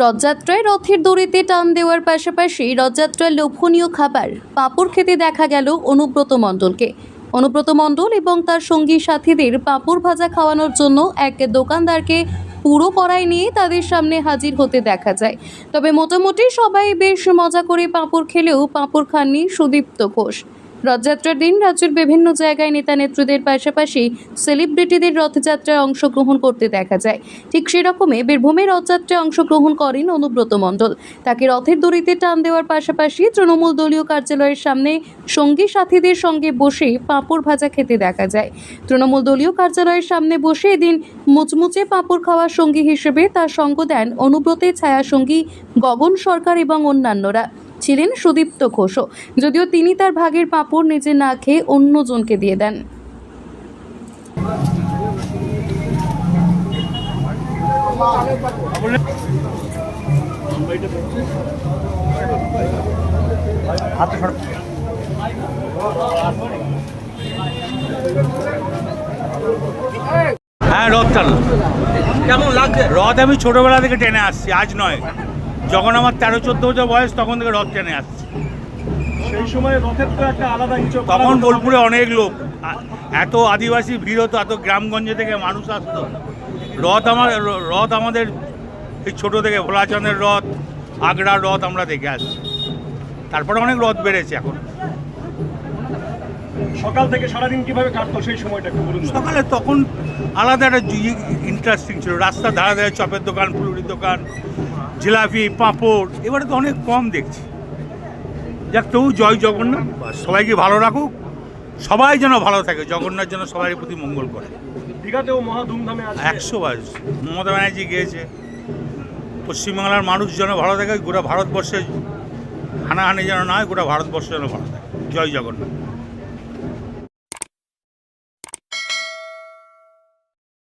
রথযাত্রায় রথের দড়িতে টান দেওয়ার পাশাপাশি রথযাত্রার লোভনীয় খাবার, পাঁপড় খেতে দেখা গেল অনুব্রত মণ্ডলকে। অনুব্রত মণ্ডল এবং তার সঙ্গী সাথীদের পাঁপড় ভাজা খাওয়ানোর জন্য এক দোকানদারকে পুরো কড়াই নিয়ে তাদের সামনে হাজির হতে দেখা যায়। তবে মোটামুটি সবাই বেশ মজা করে পাঁপড় খেলেও পাঁপড় খাননি সুদীপ্ত ঘোষ। রথযাত্রার দিন রাজ্যের বিভিন্ন জায়গায় নেতা নেত্রীদের পাশাপাশি সেলিব্রিটিদের রথযাত্রায় অংশগ্রহণ করতে দেখা যায়। ঠিক সেরকমই বীরভূমে রথযাত্রায় অংশগ্রহণ করেন অনুব্রত মণ্ডল। তাকে রথের দড়িতে টান দেওয়ার পাশাপাশি তৃণমূল দলীয় কার্যালয়ের সামনে সঙ্গী সাথীদের সঙ্গে বসে পাঁপড় ভাজা খেতে দেখা যায়। তৃণমূল দলীয় কার্যালয়ের সামনে বসে এদিন মুচমুচে পাঁপড় খাওয়ার সঙ্গী হিসেবে তার সঙ্গ দেন অনুব্রতের ছায়াসঙ্গী গগন সরকার এবং অন্যান্যরা। ছিলেন সুদীপ্ত ঘোষও। যদিও তিনি তার ভাগের পাঁপড় নিজে না খেয়ে অন্যজনকে দিয়ে দেন। হ্যাঁ রথ টানা। কেমন লাগছে? রথ আমি ছোটবেলা থেকে টেনে আসছি আজ নয়। যখন আমার তেরো চোদ্দ বছর বয়স তখন থেকে রথ টেনে আসছে। সেই সময় রথের তো একটা আলাদা কিছু তখন বোলপুরে অনেক লোক এত আদিবাসী ভিড় হতো এত গ্রামগঞ্জে থেকে মানুষ আসতো। রথ আমার রথ আমাদের এই ছোটো থেকে ভোলাচন্দ্রের রথ আগ্রার রথ আমরা দেখে আসছি। তারপরে অনেক রথ বেড়েছে এখন। সকাল থেকে সারাদিন কীভাবে কাটতো সেই সময়টা একটু বলুন সকালে তখন আলাদা একটা ইন্টারেস্টিং ছিল। রাস্তার ধারে ধারে চপের দোকান ফুলুরির দোকান জিলাপি পাঁপড়। এবারে তো অনেক কম দেখছি। যাক তবু জয় জগন্নাথ। সবাইকে ভালো রাখুক। সবাই যেন ভালো থাকে। জগন্নাথ যেন সবারই প্রতি মঙ্গল করে। দীঘাতেও মহা ধুমধামে আছে। একশো বার। মমতা ব্যানার্জি গিয়েছে। পশ্চিমবাংলার মানুষ যেন ভালো থাকে গোটা ভারতবর্ষে হানাহানি যেন না হয় গোটা ভারতবর্ষ যেন ভালো থাকে। জয় জগন্নাথ।